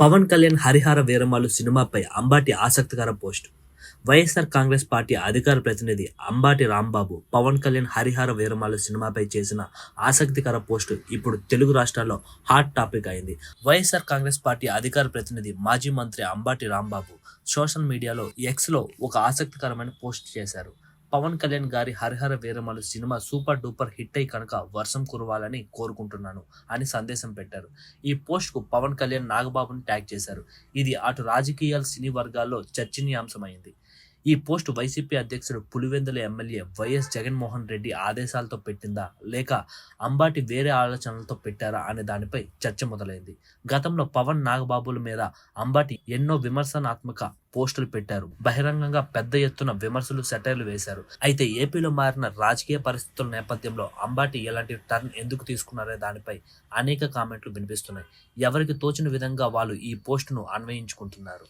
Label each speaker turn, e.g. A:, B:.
A: పవన్ కళ్యాణ్ హరిహర వీరమాలు సినిమాపై అంబాటి ఆసక్తికర post. YSR Congress party అధికార ప్రతినిధి అంబాటి రాంబాబు పవన్ కళ్యాణ్ హరిహర వీరమాలు సినిమాపై చేసిన ఆసక్తికర పోస్టు ఇప్పుడు తెలుగు రాష్ట్రాల్లో హాట్ టాపిక్ అయింది. వైఎస్ఆర్ కాంగ్రెస్ పార్టీ అధికార ప్రతినిధి మాజీ మంత్రి అంబాటి రాంబాబు సోషల్ మీడియాలో ఎక్స్లో ఒక ఆసక్తికరమైన పోస్ట్ చేశారు. పవన్ కళ్యాణ్ గారి Harihara Veeramallu cinema super duper hit అయి కనుక వర్షం కురవాలని కోరుకుంటున్నాను అని సందేశం పెట్టారు. ఈ పోస్ట్కు పవన్ కళ్యాణ్ నాగబాబుని ట్యాగ్ చేశారు. ఇది అటు రాజకీయాల సినీ వర్గాల్లో చర్చనీయాంశమైంది. ఈ పోస్ట్ వైసీపీ అధ్యక్షుడు పులివెందుల ఎమ్మెల్యే వైఎస్ జగన్మోహన్ రెడ్డి ఆదేశాలతో పెట్టిందా? లేక అంబాటి వేరే ఆలోచనలతో పెట్టారా అనే దానిపై చర్చ మొదలైంది. గతంలో పవన్ నాగబాబుల మీద అంబాటి ఎన్నో విమర్శనాత్మక పోస్టులు పెట్టారు. బహిరంగంగా పెద్ద ఎత్తున విమర్శలు సెటైర్లు వేశారు. అయితే ఏపీలో మారిన రాజకీయ పరిస్థితుల నేపథ్యంలో అంబాటి ఎలాంటి టర్న్ ఎందుకు తీసుకున్నారనే దానిపై అనేక కామెంట్లు వినిపిస్తున్నాయి. ఎవరికి తోచిన విధంగా వాళ్ళు ఈ పోస్టును అన్వయించుకుంటున్నారు?